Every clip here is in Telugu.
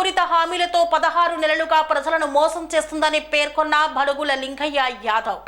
పూరిత హామీలతో పదహారు నెలలుగా ప్రజలను మోసం చేస్తుందని పేర్కొన్న బడుగుల లింగయ్య యాదవ్.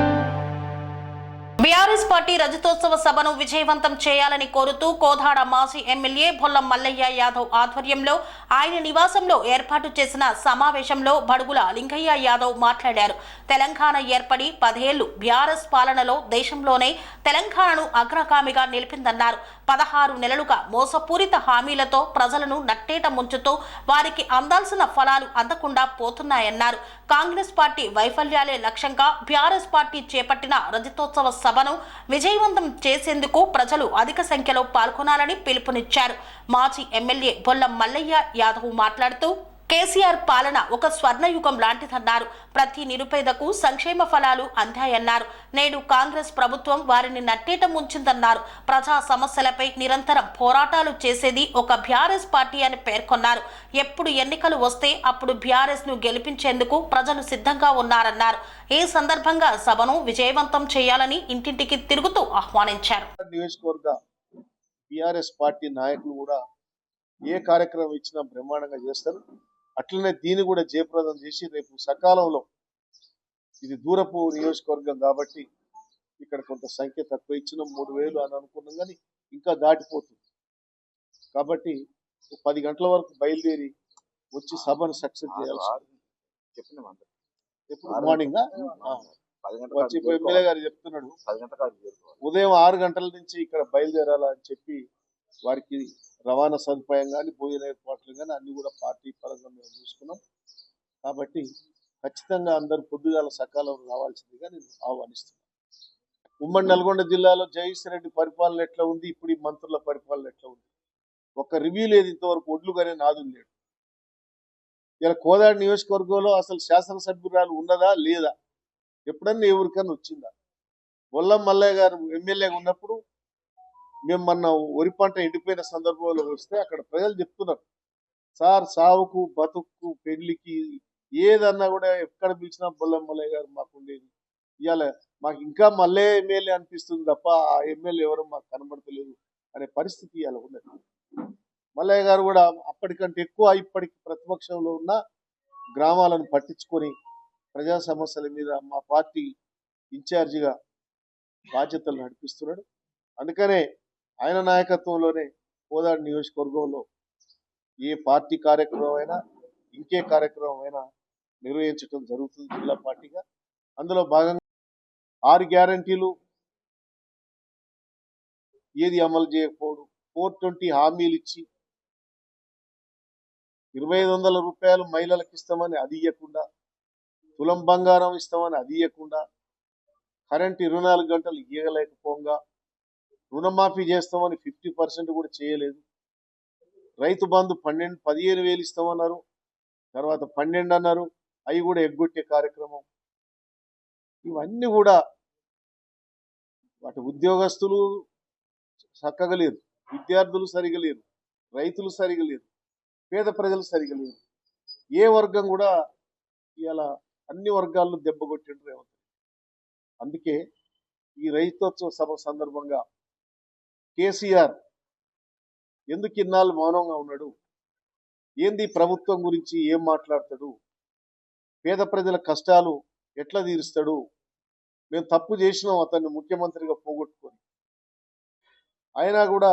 బీఆర్ఎస్ పార్టీ రజతోత్సవ సభను విజయవంతం చేయాలని కోరుతూ కోదాడ మాజీ ఎమ్మెల్యే బొల్లం మల్లయ్య యాదవ్ ఆధ్వర్యంలో ఆయన నివాసంలో ఏర్పాటు చేసిన సమావేశంలో బడుగుల లింగయ్య యాదవ్ మాట్లాడారు. తెలంగాణ ఏర్పడి పదేళ్ళు బీఆర్ఎస్ పాలనలో దేశంలోనే తెలంగాణను అగ్రగామిగా నిలిపిందన్నారు. పదహారు నెలలుగా మోసపూరిత హామీలతో ప్రజలను నట్టేట ముంచుతూ వారికి అందాల్సిన ఫలాలు అందకుండా పోతున్నాయన్నారు. కాంగ్రెస్ పార్టీ వైఫల్యాలే లక్ష్యంగా బీఆర్ఎస్ పార్టీ చేపట్టిన రజతోత్సవ సభను విజయవంతం చేసేందుకు ప్రజలు అధిక సంఖ్యలో పాల్గొనాలని పిలుపునిచ్చారు. మాజీ ఎమ్మెల్యే బొల్ల మల్లయ్య యాదవ్ మాట్లాడుతూ కేసీఆర్ పాలన ఒక స్వర్ణయుగం లాంటిదన్నారు. ప్రతి నిరుపేదకు సంక్షేమ ఫలాలు అందాయన్నారు. నేడు కాంగ్రెస్ ప్రభుత్వం వారిని నట్టేట ముంచిందన్నారు. ప్రజా సమస్యలపై నిరంతరం పోరాటాలు చేసేది ఒక బీఆర్ఎస్ పార్టీ అని పేర్కొన్నారు. ఎప్పుడు ఎన్నికలు వస్తే అప్పుడు బీఆర్ఎస్ను గెలిపించేందుకు ప్రజలు సిద్ధంగా ఉన్నారన్నారు. ఈ సందర్భంగా సభను విజయవంతం చేయాలని ఇంటింటికి తిరుగుతూ ఆహ్వానించారు. నియోజకవర్గ బీఆర్ఎస్ పార్టీ నాయకులు కూడా ఏ కార్యక్రమం ఇచ్చినా బ్రహ్మాండంగా చేస్తారు. అట్లనే దీన్ని కూడా జయప్రదం చేసి రేపు సకాలంలో ఇది దూరపు నియోజకవర్గం కాబట్టి ఇక్కడ కొంత సంఖ్య తక్కువ ఇచ్చిన మూడు వేలు అని అనుకున్నాం కానీ ఇంకా దాటిపోతుంది. కాబట్టి పది గంటల వరకు బయలుదేరి వచ్చి సభను సక్సెస్ చేయాల్సి చెప్పినాం ఎప్పుడు? మార్నింగ్? వచ్చి ఎమ్మెల్యే గారు చెప్తున్నాడు. ఉదయం ఆరు గంటల నుంచి ఇక్కడ బయలుదేరాలా అని చెప్పి వారికి రవాణా సదుపాయం కానీ భోజన ఏర్పాట్లు కానీ అన్ని కూడా పార్టీ పరంగా మేము చూసుకున్నాం. కాబట్టి ఖచ్చితంగా అందరూ పొద్దుగాల సకాలంలో రావాల్సిందిగా నేను ఆహ్వానిస్తున్నాను. ఉమ్మడి నల్గొండ జిల్లాలో జగదీశ్వర రెడ్డి పరిపాలన ఎట్లా ఉంది? ఇప్పుడు ఈ మంత్రుల పరిపాలన ఎట్లా ఉంది? ఒక రివ్యూ లేదు ఇంతవరకు ఒడ్లుగానే నాదు లేడు ఇలా కోదాడు నియోజకవర్గంలో అసలు శాసనసభ్యురాలు ఉన్నదా లేదా? ఎప్పుడన్నా ఎవరికన్నా వచ్చిందా? బొల్లం మల్లయ్య గారు ఎమ్మెల్యేగా ఉన్నప్పుడు మేము మొన్న వరి పంట ఎండిపోయిన సందర్భంలో వస్తే అక్కడ ప్రజలు చెప్తున్నారు. సార్ సావుకు బతుకు పెళ్ళికి ఏదన్నా కూడా ఎక్కడ పిలిచినా బొల్లం మల్లయ్య గారు మాకు ఉండేది. ఇవాళ మాకు ఇంకా మల్లే ఎమ్మెల్యే అనిపిస్తుంది తప్ప ఆ ఎమ్మెల్యే ఎవరు మాకు కనబడతలేదు అనే పరిస్థితి ఇవాళ ఉన్నది. మల్లయ్య గారు కూడా అప్పటికంటే ఎక్కువ ఇప్పటికి ప్రతిపక్షంలో ఉన్న గ్రామాలను పట్టించుకొని ప్రజా సమస్యల మీద మా పార్టీ ఇన్ఛార్జిగా బాధ్యతలు నడిపిస్తున్నాడు. అందుకనే ఆయన నాయకత్వంలోనే కోదాడు నియోజకవర్గంలో ఏ పార్టీ కార్యక్రమం అయినా ఇంకే కార్యక్రమం అయినా నిర్వహించడం జరుగుతుంది జిల్లా పార్టీగా. అందులో భాగంగా ఆరు గ్యారంటీలు ఏది అమలు చేయకపోవడం ఫోర్ ట్వంటీ హామీలు ఇచ్చి ఇరవై ఐదు వందల రూపాయలు మహిళలకు ఇస్తామని అది ఇవ్వకుండా తులం బంగారం ఇస్తామని అది ఇవ్వకుండా కరెంటు ఇరవై నాలుగు గంటలు ఇవ్వలేకపోగా రుణమాఫీ చేస్తామని ఫిఫ్టీ పర్సెంట్ కూడా చేయలేదు. రైతు బంధు పన్నెండు పదిహేను వేలు ఇస్తామన్నారు. తర్వాత పన్నెండు అన్నారు. అవి కూడా ఎగ్గొట్టే కార్యక్రమం. ఇవన్నీ కూడా వాటి ఉద్యోగస్తులు చక్కగా లేరు. విద్యార్థులు సరిగా లేరు. రైతులు సరిగా లేరు. పేద ప్రజలు సరిగా లేరు. ఏ వర్గం కూడా ఇలా అన్ని వర్గాల్లో దెబ్బ కొట్టిండ్రు అందుకే ఈ రైతోత్సవ సభ సందర్భంగా కేసీఆర్ ఎందుకు ఇన్నాళ్ళు మౌనంగా ఉన్నాడు? ఏంది ప్రభుత్వం గురించి ఏం మాట్లాడతాడు? పేద ప్రజల కష్టాలు ఎట్లా తీరుస్తాడు? మేము తప్పు చేసినాం అతన్ని ముఖ్యమంత్రిగా పోగొట్టుకొని. అయినా కూడా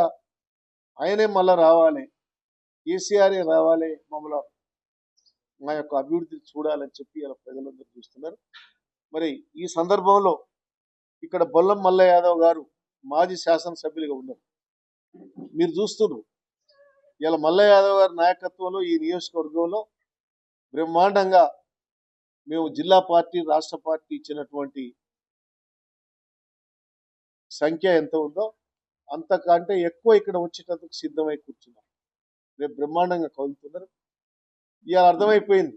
ఆయనే మళ్ళా రావాలి. కేసీఆరే రావాలి మమ్మల్ని మా యొక్క అభివృద్ధి చూడాలని చెప్పి ఇలా ప్రజలందరూ చూస్తున్నారు. మరి ఈ సందర్భంలో ఇక్కడ బొల్లం మల్ల యాదవ్ గారు మాజీ శాసనసభ్యులుగా ఉన్నారు. మీరు చూస్తున్నారు. ఇలా మల్ల యాదవ్ గారి నాయకత్వంలో ఈ నియోజకవర్గంలో బ్రహ్మాండంగా మేము జిల్లా పార్టీ రాష్ట్ర పార్టీ ఇచ్చినటువంటి సంఖ్య ఎంత ఉందో అంతకంటే ఎక్కువ ఇక్కడ వచ్చేటందుకు సిద్ధమై కూర్చున్నాం రేపు బ్రహ్మాండంగా కదులుతున్నారు. ఇవాళ అర్థమైపోయింది.